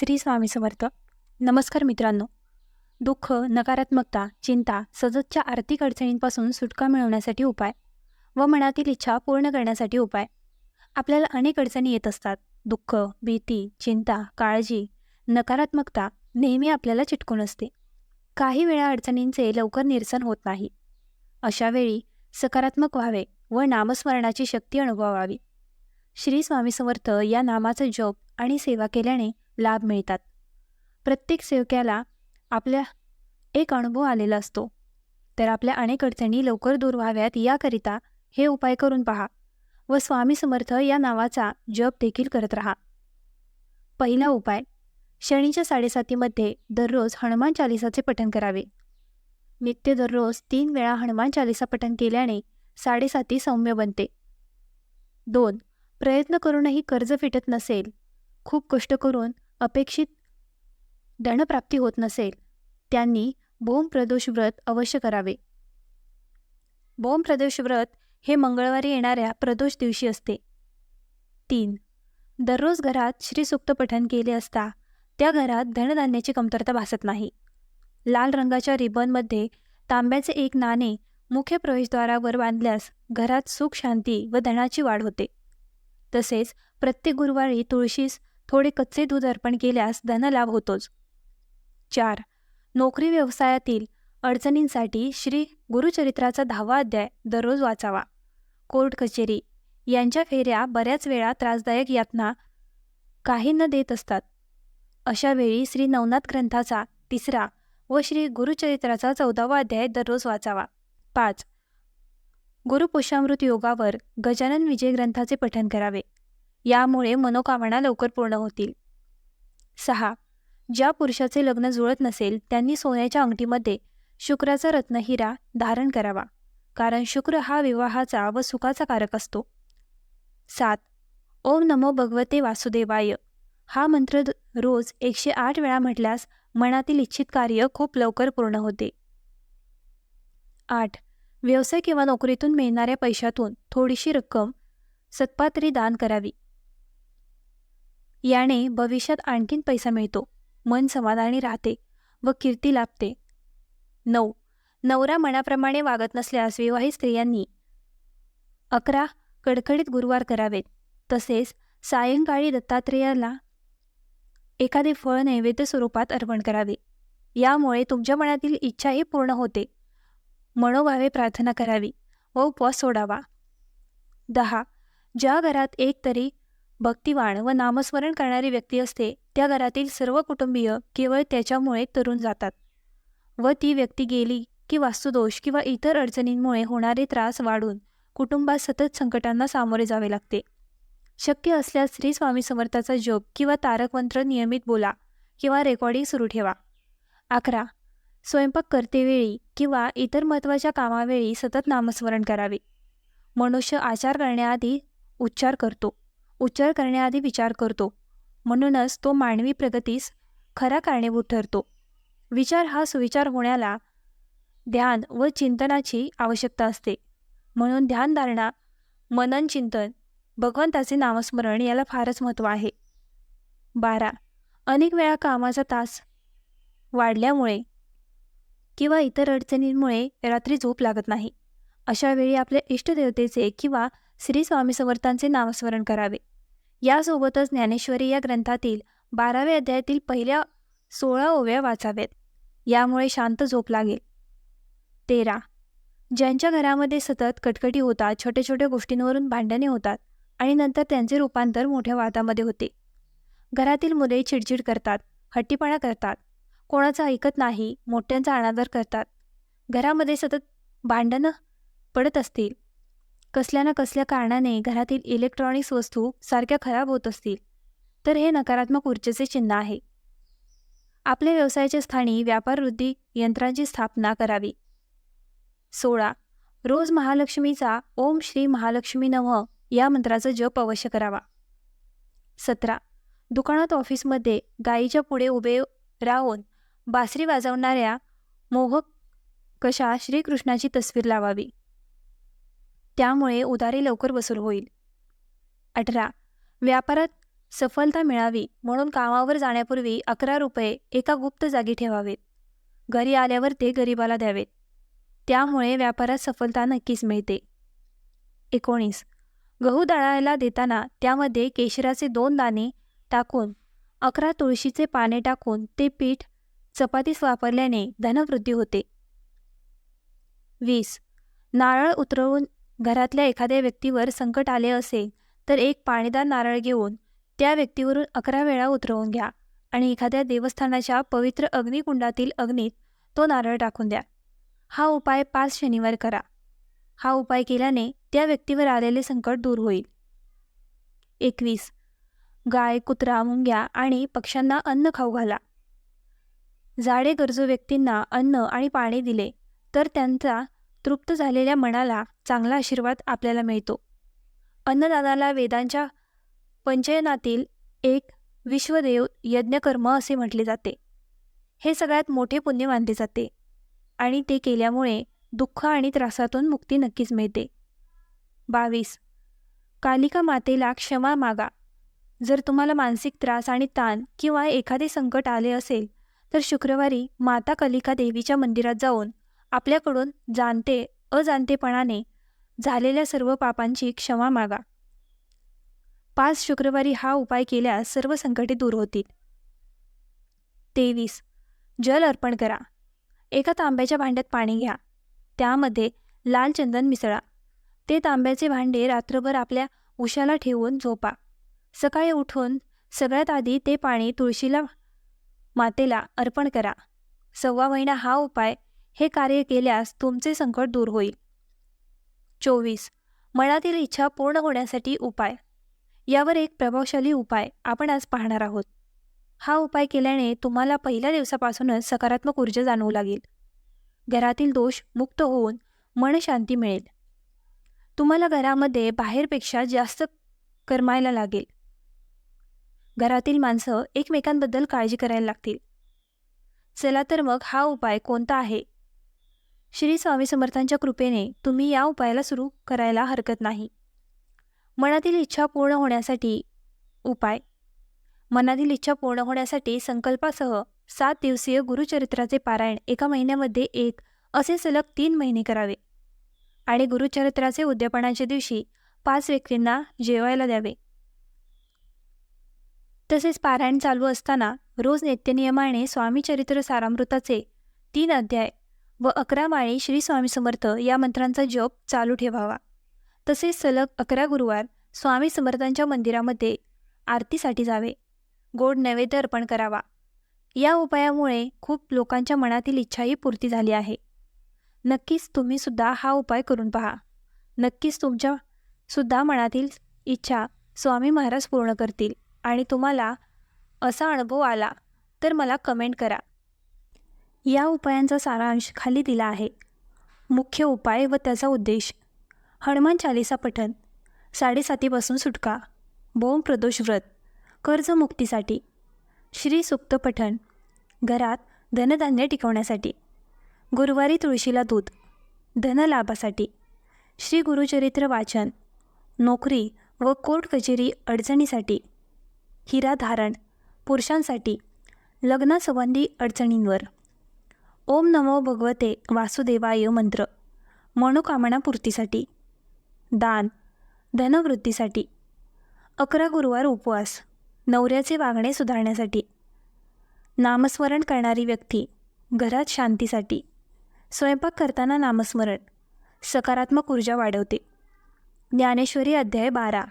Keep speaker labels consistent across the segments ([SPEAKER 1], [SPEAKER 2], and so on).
[SPEAKER 1] श्री स्वामी समर्थ. नमस्कार मित्रांनो. दुःख नकारात्मकता चिंता सततच्या आर्थिक अडचणींपासून सुटका मिळवण्यासाठी उपाय व मनातील इच्छा पूर्ण करण्यासाठी उपाय. आपल्याला अनेक अडचणी येत असतात. दुःख भीती चिंता काळजी नकारात्मकता नेहमी आपल्याला चिटकून असते. काही वेळा अडचणींचे लवकर निरसन होत नाही. अशावेळी सकारात्मक व्हावे व नामस्मरणाची शक्ती अनुभवावी. श्री स्वामी समर्थ या नामाचा जप आणि सेवा केल्याने लाभ मिळतात. प्रत्येक सेवक्याला आपल्या एक अनुभव आलेला असतो. तर आपल्या अनेक अडचणी लवकर दूर व्हाव्यात याकरिता हे उपाय करून पहा व स्वामी समर्थ या नावाचा जप देखील करत राहा. पहिला उपाय शनीच्या साडेसातीमध्ये दररोज हनुमान चालिसाचे पठण करावे. नित्य दररोज तीन वेळा हनुमान चालिसा पठण केल्याने साडेसाती सौम्य बनते. दोन प्रयत्न करूनही कर्ज फिटत नसेल खूप कष्ट करून अपेक्षित धनप्राप्ती होत नसेल त्यांनी भोम प्रदोष व्रत अवश्य करावे. भोम प्रदोष व्रत हे मंगळवारी येणाऱ्या प्रदोष दिवशी असते. तीन. दररोज घरात श्रीसुक्त पठण केले असता त्या घरात धनधान्याची कमतरता भासत नाही. लाल रंगाच्या रिबनमध्ये तांब्याचे एक नाणे मुख्य प्रवेशद्वारावर बांधल्यास घरात सुख शांती व धनाची वाढ होते. तसेच प्रत्येक गुरुवारी तुळशीस थोडे कच्चे दूध अर्पण केल्यास धनलाभ होतोच. चार. नोकरी व्यवसायातील अडचणींसाठी श्री गुरुचरित्राचा दहावा अध्याय दररोज वाचावा. कोर्ट कचेरी. यांच्या फेऱ्या बऱ्याच वेळा त्रासदायक यातना काहींना देत असतात. अशा वेळी श्री नवनाथ ग्रंथाचा तिसरा व श्री गुरुचरित्राचा चौदावा अध्याय दररोज वाचावा. पाच. गुरुपुषामृत योगावर गजानन विजय ग्रंथाचे पठन करावे. यामुळे मनोकामना लवकर पूर्ण होतील. सहा. ज्या पुरुषाचे लग्न जुळत नसेल त्यांनी सोन्याच्या अंगठीमध्ये शुक्राचा रत्नहिरा धारण करावा. कारण शुक्र हा विवाहाचा व सुखाचा कारक असतो. सात. ओम नमो भगवते वासुदेवाय. हा मंत्र रोज एकशे आठ वेळा म्हटल्यास मनातील इच्छित कार्य खूप लवकर पूर्ण होते. आठ. व्यवसाय किंवा नोकरीतून मिळणाऱ्या पैशातून थोडीशी रक्कम सत्पात्री दान करावी. याने भविष्यात आणखीन पैसा मिळतो. मन समाधानी राहते व कीर्ती लाभते. नऊ. नवरा मनाप्रमाणे वागत नसल्यास विवाहित स्त्रियांनी अकरा कडकडीत गुरुवार करावेत. तसेच सायंकाळी दत्तात्रेयाला एखादे फळ नैवेद्य स्वरूपात अर्पण करावे. यामुळे तुमच्या मनातील इच्छाही पूर्ण होते. मनोभावे प्रार्थना करावी व उपवास सोडावा. दहा. ज्या घरात एक तरी भक्तिवाण व नामस्मरण करणारी व्यक्ती असते त्या घरातील सर्व कुटुंबीय केवळ त्याच्यामुळे तरुण जातात व ती व्यक्ती गेली की वास्तुदोष किंवा इतर अडचणींमुळे होणारे त्रास वाढून कुटुंबात सतत संकटांना सामोरे जावे लागते. शक्य असल्यास श्री स्वामी समर्थाचा जप किंवा तारकमंत्र नियमित बोला किंवा रेकॉर्डिंग सुरू ठेवा. अकरा. स्वयंपाक करतेवेळी किंवा इतर महत्त्वाच्या कामावेळी सतत नामस्मरण करावे. मनुष्य आचार करण्याआधी उच्चार करतो. उच्चार करण्याआधी विचार करतो. म्हणूनच तो मानवी प्रगतीस खरा कारणीभूत ठरतो. विचार हा सुविचार होण्याला ध्यान व चिंतनाची आवश्यकता असते. म्हणून ध्यानधारणा मनन चिंतन भगवंताचे नामस्मरण याला फारच महत्त्व आहे. बारा. अनेक वेळा कामाचा तास वाढल्यामुळे किंवा इतर अडचणींमुळे रात्री झोप लागत नाही. अशा वेळी आपल्या इष्टदेवतेचे किंवा श्री स्वामी समर्थांचे नामस्मरण करावे. यासोबतच ज्ञानेश्वरी या ग्रंथातील बाराव्या अध्यायातील पहिल्या सोळा ओव्या वाचाव्यात. यामुळे शांत झोप लागेल. तेरा. ज्यांच्या घरामध्ये सतत कटकटी होतात छोट्या छोट्या गोष्टींवरून भांडणे होतात आणि नंतर त्यांचे रूपांतर मोठ्या वादामध्ये होते. घरातील मुले चिडचिड करतात हट्टीपणा करतात कोणाचं ऐकत नाही मोठ्यांचा अनादर करतात. घरामध्ये सतत भांडणं पडत असतील. कसल्या ना कसल्या कारणाने घरातील इलेक्ट्रॉनिक्स वस्तू सारख्या खराब होत असतील. तर हे नकारात्मक ऊर्जेचे चिन्ह आहे. आपल्या व्यवसायाच्या स्थानी व्यापार वृद्धी यंत्रांची स्थापना करावी. सोळा. रोज महालक्ष्मीचा ओम श्री महालक्ष्मी नमः या मंत्राचा जप अवश्य करावा. सतरा. दुकानात ऑफिसमध्ये गायीच्या पुढे उभे राहून बासरी वाजवणाऱ्या मोहक कशा श्रीकृष्णाची तस्वीर लावावी? त्यामुळे उधारी लवकर वसूल होईल. अठरा. व्यापारात सफलता मिळावी म्हणून कामावर जाण्यापूर्वी अकरा रुपये एका गुप्त जागी ठेवावेत. घरी आल्यावर ते गरिबाला द्यावेत. त्यामुळे व्यापारात सफलता नक्कीच मिळते. एकोणीस. गहू दळायला देताना त्यामध्ये केशराचे दोन दाणे टाकून अकरा तुळशीचे पाने टाकून ते पीठ चपातीस वापरल्याने धनवृद्धी होते. वीस. नारळ उतरवून घरातल्या एखाद्या व्यक्तीवर संकट आले असेल तर एक पाणीदार नारळ घेऊन त्या व्यक्तीवरून अकरा वेळा उतरवून घ्या आणि एखाद्या देवस्थानाच्या पवित्र अग्निकुंडातील अग्नीत तो नारळ टाकून द्या. हा उपाय पाच शनिवार करा. हा उपाय केल्याने त्या व्यक्तीवर आलेले संकट दूर होईल. एकवीस. गाय कुत्रा मुंग्या आणि पक्ष्यांना अन्न खाऊ घाला. जाडे गरजू व्यक्तींना अन्न आणि पाणी दिले तर त्यांचा तृप्त झालेल्या मनाला चांगला आशीर्वाद आपल्याला मिळतो. अन्नदानाला वेदांच्या पंचयनातील एक विश्वदेव यज्ञकर्म असे म्हटले जाते. हे सगळ्यात मोठे पुण्य मानले जाते आणि ते केल्यामुळे दुःख आणि त्रासातून मुक्ती नक्कीच मिळते. बावीस. कालिका मातेला क्षमा मागा. जर तुम्हाला मानसिक त्रास आणि ताण किंवा एखादे संकट आले असेल तर शुक्रवारी माता कलिका देवीच्या मंदिरात जाऊन आपल्याकडून जाणते अजाणतेपणाने झालेल्या सर्व पापांची क्षमा मागा. पाच शुक्रवारी हा उपाय केल्यास सर्व संकटे दूर होतील. तेवीस. जल अर्पण करा. एका तांब्याच्या भांड्यात पाणी घ्या. त्यामध्ये लाल चंदन मिसळा. ते तांब्याचे भांडे रात्रभर आपल्या उशाला ठेवून झोपा. सकाळी उठून सगळ्यात आधी ते पाणी तुळशीला मातेला अर्पण करा. सव्वा महिना हा उपाय हे कार्य केल्यास तुमचे संकट दूर होईल. चोवीस. मनातील इच्छा पूर्ण होण्यासाठी उपाय. यावर एक प्रभावशाली उपाय आपण आज पाहणार आहोत. हा उपाय केल्याने तुम्हाला पहिल्या दिवसापासूनच सकारात्मक ऊर्जा जाणवू लागेल. घरातील दोष मुक्त होऊन मनशांती मिळेल. तुम्हाला घरामध्ये बाहेरपेक्षा जास्त करमायला लागेल. घरातील माणसं एकमेकांबद्दल काळजी करायला लागतील. चला तर मग हा उपाय कोणता आहे? श्री स्वामी समर्थांच्या कृपेने तुम्ही या उपायाला सुरू करायला हरकत नाही. मनातील इच्छा पूर्ण होण्यासाठी उपाय. मनातील इच्छा पूर्ण होण्यासाठी संकल्पासह सात दिवसीय गुरुचरित्राचे पारायण एका महिन्यामध्ये एक असे सलग तीन महिने करावे. आणि गुरुचरित्राचे उद्यापनाच्या दिवशी पाच व्यक्तींना जेवायला द्यावे. तसेच पारायण चालू असताना रोज नित्यनियमाने स्वामीचरित्र सारामृताचे तीन अध्याय व अकरा माळी श्री स्वामी समर्थ या मंत्रांचा जप चालू ठेवावा. तसेच सलग अकरा गुरुवार स्वामी समर्थांच्या मंदिरामध्ये आरतीसाठी जावे. गोड नैवेद्य अर्पण करावा. या उपायामुळे खूप लोकांच्या मनातील इच्छाही पूर्ती झाली आहे. नक्कीच तुम्ही सुद्धा हा उपाय करून पहा. नक्कीच तुमच्या सुद्धा मनातील इच्छा स्वामी महाराज पूर्ण करतील. आणि तुम्हाला असा अनुभव आला तर मला कमेंट करा. या उपायांचा सारांश खाली दिला आहे. मुख्य उपाय व त्याचा उद्देश हनुमान चालिसा पठण साडेसातीपासून सुटका बोम प्रदोष व्रत कर्जमुक्तीसाठी श्री सुक्त पठण घरात धनधान्य टिकवण्यासाठी गुरुवारी तुळशीला दूध धनलाभासाठी श्री गुरुचरित्र वाचन नोकरी व कोर्ट कचेरी अडचणीसाठी हिरा धारण पुरुषांसाठी लग्नासंबंधी अडचणींवर. ओम नमो भगवते वासुदेवाय मंत्र मनोकामना पूर्तीसाठी. दान धनवृद्धीसाठी अकरा गुरुवार उपवास नवऱ्याचे वागणे सुधारण्यासाठी. नामस्मरण करणारी व्यक्ती घरात शांतीसाठी. स्वयंपाक करताना नामस्मरण सकारात्मक ऊर्जा वाढवते. ज्ञानेश्वरी अध्याय बारा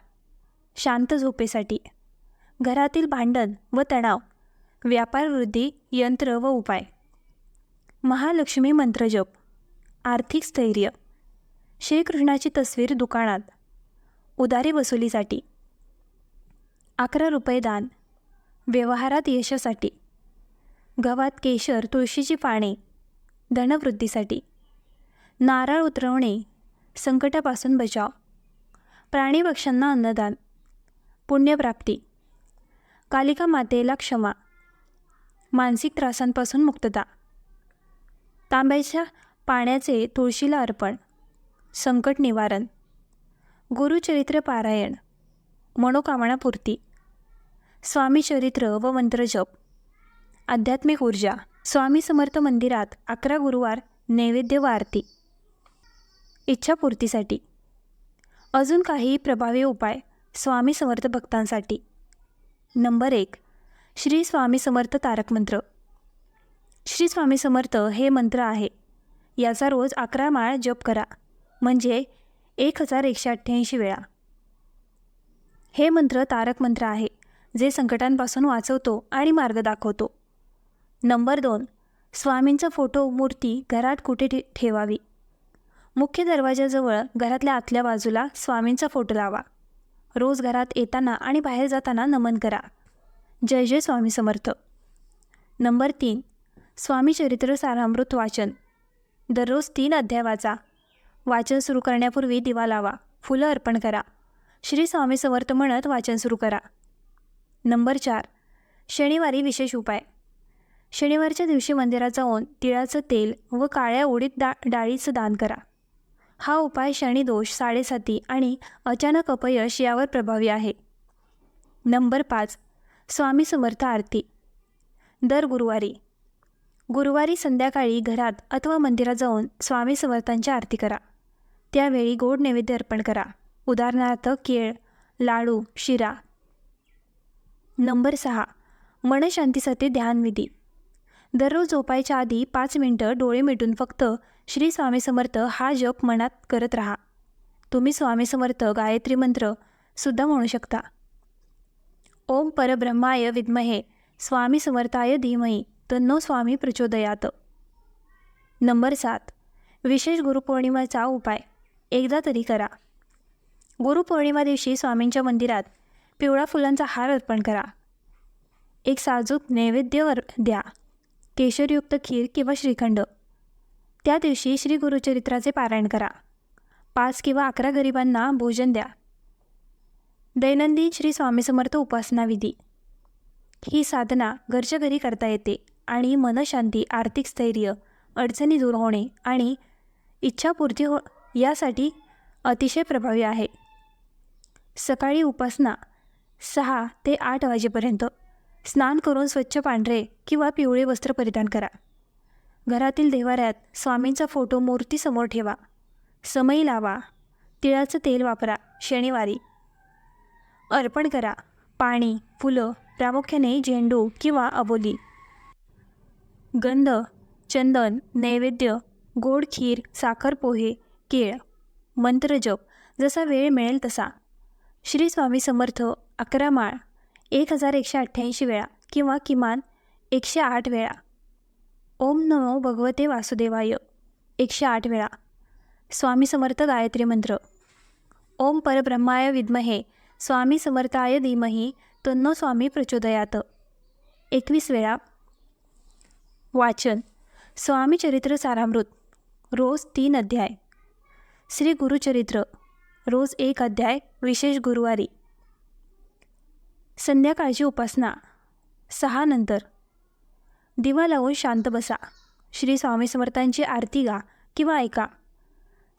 [SPEAKER 1] शांत झोपेसाठी. घरातील भांडण व तणाव व्यापार वृद्धी यंत्र व उपाय. महालक्ष्मी मंत्रजप आर्थिक स्थैर्य. श्रीकृष्णाची तस्वीर दुकानात. उदारी वसुलीसाठी. अकरा रुपये दान. व्यवहारात यशासाठी. गव्हात केशर तुळशीची पाने. धनवृद्धीसाठी. नारळ उतरवणे. संकटापासून बचाव. प्राणीपक्ष्यांना अन्नदान. पुण्यप्राप्ती. कालिका मातेला क्षमा. मानसिक त्रासांपासून मुक्तता. तांब्याच्या पाण्याचे तुळशीला अर्पण. संकट निवारण. गुरुचरित्र पारायण. मनोकामनापूर्ती स्वामी चरित्र व मंत्रजप आध्यात्मिक ऊर्जा. स्वामी समर्थ मंदिरात अकरा गुरुवार नैवेद्य व आरती. इच्छापूर्तीसाठी अजून काही प्रभावी उपाय स्वामी समर्थ भक्तांसाठी. नंबर एक. श्री स्वामी समर्थ तारक मंत्र. श्री स्वामी समर्थ हे मंत्र आहे. याचा रोज अकरा माळ जप करा. म्हणजे एक हजार एकशे अठ्ठ्याऐंशी वेळा. हे मंत्र तारक मंत्र आहे जे संकटांपासून वाचवतो आणि मार्ग दाखवतो. नंबर दोन. स्वामींचा फोटो मूर्ती घरात कुठे ठेवावी? मुख्य दरवाजाजवळ घरातल्या आतल्या बाजूला स्वामींचा फोटो लावा. रोज घरात येताना आणि बाहेर जाताना नमन करा. जय जय स्वामी समर्थ. नंबर तीन. स्वामी चरित्र सारामृत वाचन. दररोज तीन अध्याय वाचा. वाचन सुरू करण्यापूर्वी दिवा लावा. फुलं अर्पण करा. श्री स्वामी समर्थ म्हणत वाचन सुरू करा. नंबर चार. शनिवारी विशेष उपाय. शनिवारच्या दिवशी मंदिरात जाऊन तिळाचं तेल व काळ्या उडीत डा डाळीचं दान करा. हा उपाय शनिदोष साडेसाती आणि अचानक अपयश यावर प्रभावी आहे. नंबर पाच. स्वामी समर्थ आरती. दर गुरुवारी. गुरुवारी संध्याकाळी घरात अथवा मंदिरात जाऊन स्वामी समर्थांची आरती करा. त्यावेळी गोड नैवेद्य अर्पण करा. उदाहरणार्थ केळ लाडू शिरा. नंबर सहा. मनशांतीसाठी ध्यानविधी दररोज झोपायच्या आधी पाच मिनटं डोळे मिटून फक्त श्री स्वामी समर्थ हा जप मनात करत राहा. तुम्ही स्वामी समर्थ गायत्री मंत्र सुद्धा म्हणू शकता. ओम परब्रह्माय विद्महे स्वामी समर्थाय धीमही तन्नो स्वामी प्रचोदयात. नंबर सात. विशेष गुरुपौर्णिमेचा उपाय. एकदा तरी करा. गुरुपौर्णिमा दिवशी स्वामींच्या मंदिरात पिवळा फुलांचा हार अर्पण करा. एक साजूक नैवेद्यवर द्या. केशरयुक्त खीर किंवा श्रीखंड. त्या दिवशी श्री गुरुचरित्राचे पारायण करा. पाच किंवा अकरा गरिबांना भोजन द्या. दैनंदिन श्री स्वामी समर्थ उपासना विधी. ही साधना घरच्या घरी करता येते आणि मनशांती आर्थिक स्थैर्य अडचणी दूर होणे आणि इच्छापूर्ती हो यासाठी अतिशय प्रभावी आहे. सकाळी उपासना सहा ते आठ वाजेपर्यंत. स्नान करून स्वच्छ पांढरे किंवा पिवळे वस्त्र परिधान करा. घरातील देवाऱ्यात स्वामींचा फोटो मूर्तीसमोर ठेवा. समई लावा. तिळाचं तेल वापरा. शनिवारी. अर्पण करा. पाणी फुलं प्रामुख्याने झेंडू किंवा अबोली. गंध चंदन नैवेद्य गोड खीर साखर पोहे केळ. मंत्रजप जसा वेळ मिळेल तसा. श्री स्वामी समर्थ अकरा माळ. एक हजार एकशे अठ्ठ्याऐंशी वेळा किंवा किमान एकशे आठ वेळा. ओम नमो भगवते वासुदेवाय. एकशे आठ वेळा. स्वामी समर्थ गायत्री मंत्र. ओम परब्रह्माय विद्महे. स्वामी समर्थाय धीमही. तन्नो स्वामी प्रचोदयात. एकवीस वेळा. वाचन. स्वामी चरित्र सारामृत. रोज तीन अध्याय. श्री गुरुचरित्र. रोज एक अध्याय. विशेष गुरुवारी. संध्याकाळची उपासना. सहा नंतर. दिवा लावून शांत बसा. श्री स्वामी समर्थांची आरती गा किंवा ऐका.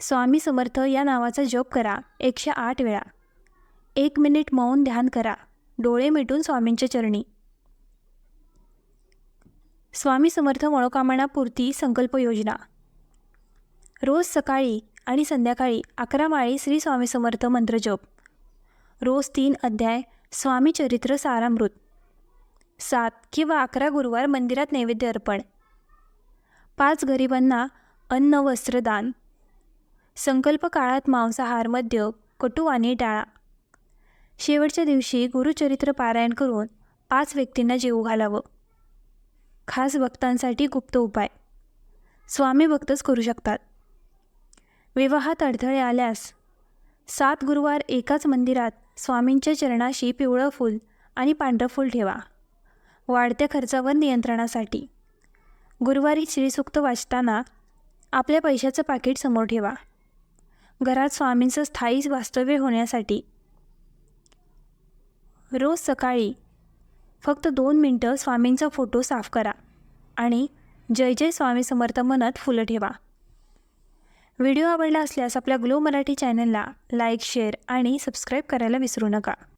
[SPEAKER 1] स्वामी समर्थ या नावाचा जप करा एकशे आठ वेळा. एक मिनिट मौन ध्यान करा. डोळे मिटून स्वामींच्या चरणी. स्वामी समर्थ मनोकामनापूर्ती संकल्प योजना. रोज सकाळी आणि संध्याकाळी अकरा माळी श्री स्वामी समर्थ मंत्रजप रोज तीन अध्याय स्वामी चरित्र सारामृत. सात किंवा अकरा गुरुवार मंदिरात नैवेद्य अर्पण. पाच गरिबांना अन्न वस्त्रदान संकल्प काळात मांसाहार मद्य कटू आणि टाळा शेवटच्या दिवशी गुरुचरित्र पारायण करून पाच व्यक्तींना जेऊ घालावं. खास भक्तांसाठी गुप्त उपाय. स्वामी भक्तच करू शकतात. विवाहात अडथळे आल्यास सात गुरुवार एकाच मंदिरात स्वामींच्या चरणाशी पिवळं फूल आणि पांढरं फूल ठेवा. वाढत्या खर्चावर नियंत्रणासाठी. गुरुवारी श्रीसूक्त वाचताना आपल्या पैशाचं पाकिट समोर ठेवा. घरात स्वामींचं स्थायी वास्तव्य होण्यासाठी. रोज सकाळी फक्त दोन मिनटं स्वामींचा फोटो साफ करा आणि जय जय स्वामी समर्थ मनात फुलं ठेवा. व्हिडिओ आवडला असल्यास आपल्या ग्लो मराठी चॅनलला लाईक शेअर आणि सबस्क्राईब करायला विसरू नका.